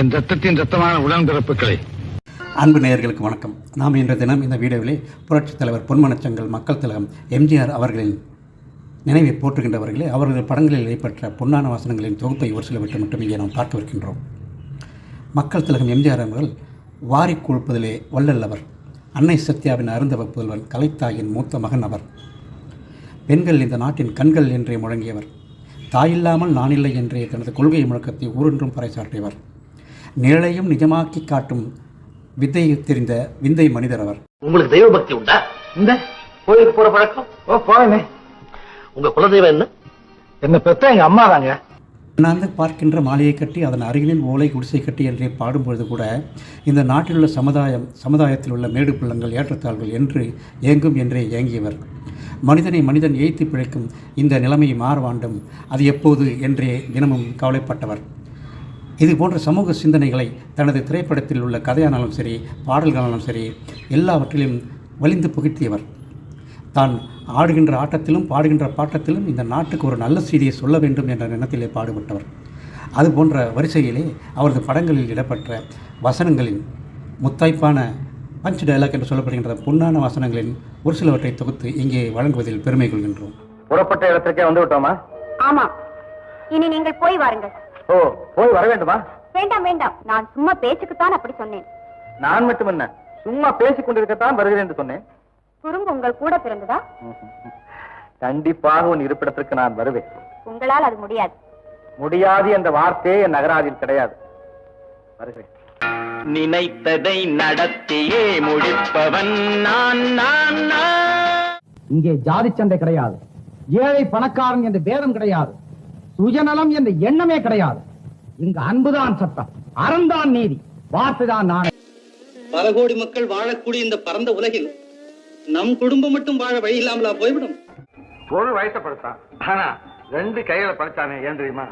என் ரத்தத்தின் ரத்தமான உடன்பிறப்புகளே. அன்பு நேயர்களுக்கு வணக்கம். நாம் இன்றைய தினம் இந்த வீடியோவிலே புரட்சித் தலைவர் பொன்மனச்சங்கள் மக்கள் திலகம் எம்ஜிஆர் அவர்களின் நினைவை போற்றுகின்றவர்களே அவர்கள் படங்களில் வெளிப்பட்ட பொன்னான வாசனங்களின் தொகுப்பை ஒரு சிலவற்றை மட்டும் இங்கே நாம் பார்க்கவிருக்கின்றோம் மக்கள் திலகம் எம்ஜிஆர் அவர்கள் வாரிக் கொழுப்பதிலே வல்லல்லவர் அன்னை சத்யாவின் அருந்தவ புதல்வன் கலைத்தாயின் மூத்த மகன் அவர். பெண்கள் இந்த நாட்டின் கண்கள் என்றே முழங்கியவர். தாயில்லாமல் நானில்லை என்றே தனது கொள்கை முழக்கத்தை ஊரென்றும் பறைசாற்றியவர். நிழலையும் நிஜமாக்கி காட்டும் வித்தையை தெரிந்த விந்தை மனிதர் அவர். உங்களுக்கு தெய்வ பக்தி உண்டா? இந்த கோயிலுக்கு போற பழக்கம்? ஓ உங்க குலதெய்வம் என்ன? என்ன பெத்த எங்க அம்மா தாங்க. அண்ணாந்து பார்க்கின்ற மாலையை கட்டி அதன் அருகினில் ஓலை குடிசை கட்டி என்றே பாடும்பொழுது கூட இந்த நாட்டில் உள்ள சமுதாயம் சமுதாயத்தில் உள்ள மேடு பள்ளங்கள் ஏற்றத்தாழ்வுகள் என்று ஏங்கும் என்றே ஏங்கியவர். மனிதனை மனிதன் ஏய்த்து பிழைக்கும் இந்த நிலைமை மாற வேண்டும் அது எப்போது என்றே தினமும் கவலைப்பட்டவர். இது போன்ற சமூக சிந்தனைகளை தனது திரைப்படத்தில் உள்ள கதையானாலும் சரி பாடல்களானாலும் சரி எல்லாவற்றிலும் வலிந்து புகுத்தியவர் தான் ஆடுகின்ற ஆட்டத்திலும் பாடுகின்ற பாட்டத்திலும் இந்த நாட்டுக்கு ஒரு நல்ல செய்தியை சொல்ல வேண்டும் என்ற எண்ணத்திலே பாடுபட்டவர். அது போன்ற வரிசையிலே அவரது படங்களில் இடம்பெற்ற வசனங்களின் முத்தாய்ப்பான பஞ்ச் டயலாக் என்று சொல்லப்படுகின்ற பொன்னான வசனங்களின் ஒரு சிலவற்றை தொகுத்து இங்கே வழங்குவதில் பெருமை கொள்கின்றோம். புறப்பட்ட இடத்திற்கே வந்து விட்டோமா? ஆமா இனி நீங்கள் போய் வாருங்கள். ஓ போய் வர வேண்டுமா? வேண்டாம் வேண்டாம். நான் சும்மா பேச்சுக்குத்தான் அப்படி சொன்னேன். நான் மட்டும் என்ன சும்மா பேசிக் கொண்டிருக்கத்தான் வருகிறேன் என்று சொன்னேன். குறும்பு உங்கள் கூட பிறந்ததா? கண்டிப்பாக உன் இருப்பிடத்திற்கு நான் வருவேன். உங்களால் அது முடியாது. முடியாது என்ற வார்த்தையே என் நகராதில் கிடையாது. வருகிறேன். நினைத்ததை நடத்தியே முடிப்பவன் நான் நான் நான். இங்கே ஜாதி சண்டை கிடையாது. ஏழை பணக்காரன் என்ற பேதம் கிடையாது. சுயநலம் என்ற எண்ணமே கிடையாது. இங்கு அன்புதான் சட்டம் அறம்தான் நீதி வார்த்தைதான் நாணயம். பல கோடி மக்கள் வாழக்கூடிய இந்த பரந்த உலகில் நம் குடும்பம் மட்டும் வாழ வழி இல்லாமலா போய்விடும்? ஒரு வயசை படுத்தான். ஆனா ரெண்டு கைகளை படைச்சானே ஏன் தெரியுமா?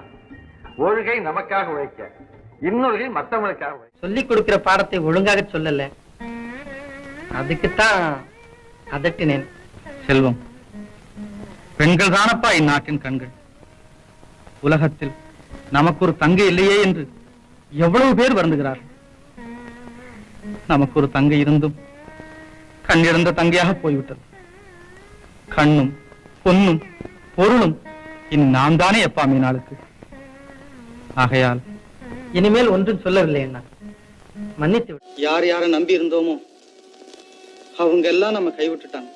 ஒரு கை நமக்காக உழைக்க இன்னொரு கை மத்தவங்களுக்காக உழைக்க. சொல்லிக் கொடுக்கிற பாடத்தை ஒழுங்காக சொல்லல. அதுக்குத்தான் அதட்டினேன். செல்வம் பெண்கள் தானப்பா இந்நாட்டின் கண்கள்? உலகத்தில் நமக்கு ஒரு தங்கை இல்லையே என்று எவ்வளவு பேர் வருந்துகிறார்கள் நமக்கு ஒரு தங்கை இருந்தும் கண் இழந்த தங்கையாக போய்விட்டது. கண்ணும் பொன்னும் பொருளும் இனி நாம் தானே எப்பா மீனாளுக்கு. ஆகையால் இனிமேல் ஒன்றும் சொல்லவில்லை என்ன மன்னித்து யார் யாரை நம்பி இருந்தோமோ அவங்க எல்லாம் நம்ம கைவிட்டுட்டாங்க.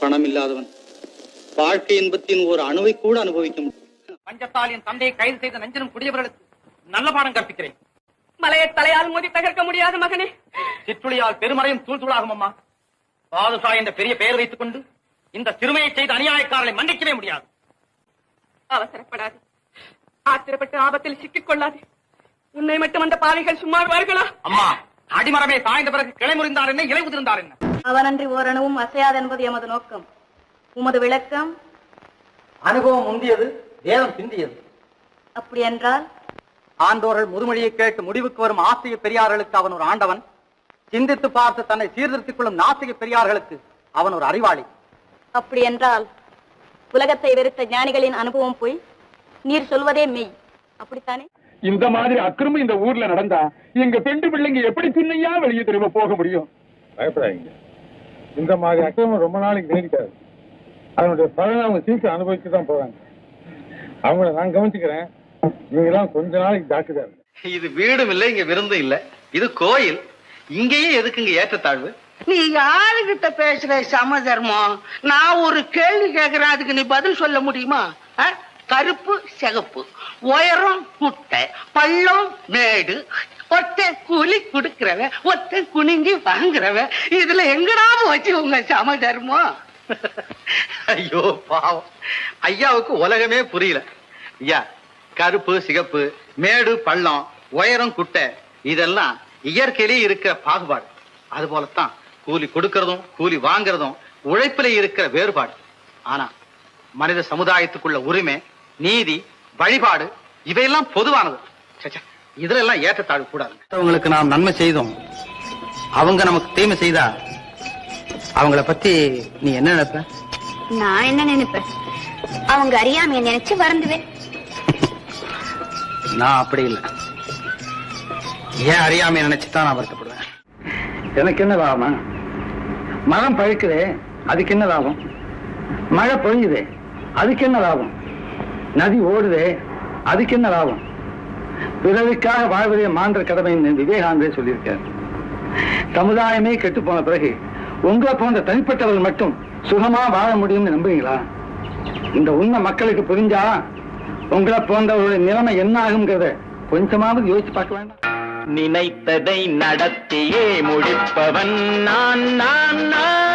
பணம் இல்லாதவன் வாழ்க்கை இன்பத்தின் ஒரு அணுவை கூட அனுபவிக்க முடியும். பஞ்சத்தால் என் தந்தையை கைது செய்த நஞ்சனும் குடியவர்களுக்கு நல்ல பாடம் கற்பிக்கிறேன். மலையை தலையால் மோதி தகர்க்க முடியாது மகனே. சிற்றுளியால் பெருமறையும் தூள் தூளாகும் அம்மா. பாதுஷா என்ற பெரிய பெயர் வைத்துக் கொண்டு இந்த சிறுமையை செய்த அநியாயக்காரர்களை மன்னிக்கவே முடியாது. அவசரப்படாது. ஆத்திரப்பட்டு ஆபத்தில் சிக்கிக் கொள்ளாது. உன்னை மட்டும் அந்த பாவிகள் சும்மா வருகளா அம்மா அடிமரமே சாய்ந்த பிறகு கிளை முறிந்தார் என்ன இலை உதிர்ந்தார் என்ன? அவனன்றி ஓரணுவும் அசையாது என்பது எமது நோக்கம். உமது விளக்கம்? அனுபவம் முந்தியது வேதம் பிந்தியது. அப்படி என்றால் ஆண்டோர்கள் முதுமொழியை கேட்டு முடிவுக்கு வரும் ஆசிய பெரியார்களுக்கு அவன் ஒரு ஆண்டவன். சிந்தித்து பார்த்து தன்னை சீர்திருத்திக் கொள்ளும் நாசிக பெரியார்களுக்கு அவன் ஒரு அறிவாளி. அப்படி என்றால் உலகத்தை வெறுத்த ஞானிகளின் அனுபவம் போய் நீர் சொல்வதே மெய். அப்படித்தானே? இந்த மாதிரி அக்கிரமம் இந்த ஊர்ல நடந்தா எங்க பெண்டு பிள்ளைங்க எப்படி சின்னையா வெளியே திரும்ப போக முடியும்? பயப்படாதீங்க. இந்த மாதிரி அக்கிரமம் ரொம்ப நாளைக்கு நீடிக்காது. அதனுடைய பலனை அவங்க சீக்கிரம் அனுபவிச்சு தான் போறாங்க. அவங்கள நான் கவனிச்சுக்கிறேன். நீங்க எல்லாம் கொஞ்ச நாளைக்கு ஜாக்கிரதா இது வீடும் இல்ல இங்க விருந்தும் இல்ல. இது கோயில். இங்கேயே எதுக்குங்க ஏற்றத்தாழ்வு? நீ யாருகிட்ட பேசுற சம தர்மம்? நான் ஒரு கேள்வி கேக்குறேன் அதுக்கு நீ பதில் சொல்ல முடியுமா? ஆ? கருப்பு சிகப்பு. உயரம் குட்டை. பள்ளம் மேடு. ஒத்த கூலி கொடுக்கிறவன் ஒத்த குனிஞ்சி வாங்குறவன். இதுல எங்கடா போச்சு உங்க சம தர்மம்? ஐயோ பாவம். ஐயாவுக்கு உலகமே புரியல. ஐயா கருப்பு சிகப்பு மேடு பள்ளம் உயரம் குட்டை இதெல்லாம் இயற்கையிலேயே இருக்கிற பாகுபாடு. அது போலத்தான் கூலி கொடுக்கறதும் கூலி வாங்குறதும் உழைப்பில இருக்கிற வேறுபாடு. ஆனா மனித சமுதாயத்துக்குள்ள உரிமை நீதி வழிபாடு இவையெல்லாம் பொதுவானது. இதுல எல்லாம் ஏற்றத்தாழ்வு கூடாது அவங்களுக்கு நாம் நன்மை செய்தோம். அவங்க நமக்கு தீமை செய்தா அவங்கள பத்தி நீ என்ன நினைப்ப? நான் என்ன நினைப்பேன்? அவங்க அறியாமைய நினைச்சு வருந்துவேன். நான் அப்படி இல்லை. ஏன் அறியாமை நினைச்சுதான் நான் வருத்தப்படுவேன்? எனக்கு என்ன லாபம்? மரம் பழுக்குதே அதுக்கு என்ன லாபம்? மழை பொழியுதே அதுக்கு என்ன லாபம்? நதி ஓடுதே அதுக்கு என்ன லாபம்? பிறருக்காக வாழ்வதே மாண்ட கடமைன்னு விவேகானந்தே சொல்லியிருக்கார். சமுதாயமே கெட்டு போன பிறகு உங்களை போன்ற தனிப்பட்டவர்கள் மட்டும் சுகமா வாழ முடியும்னு நம்புறீங்களா? இந்த உண்மை மக்களுக்கு புரிஞ்சா உங்களை போன்றவர்களுடைய நிலைமை என்ன ஆகுங்கிறத கொஞ்சமாவது யோசிச்சு பார்க்க வேண்டாம். நினைத்ததை நடத்தியே முடிப்பவன் நான் நான் நான்.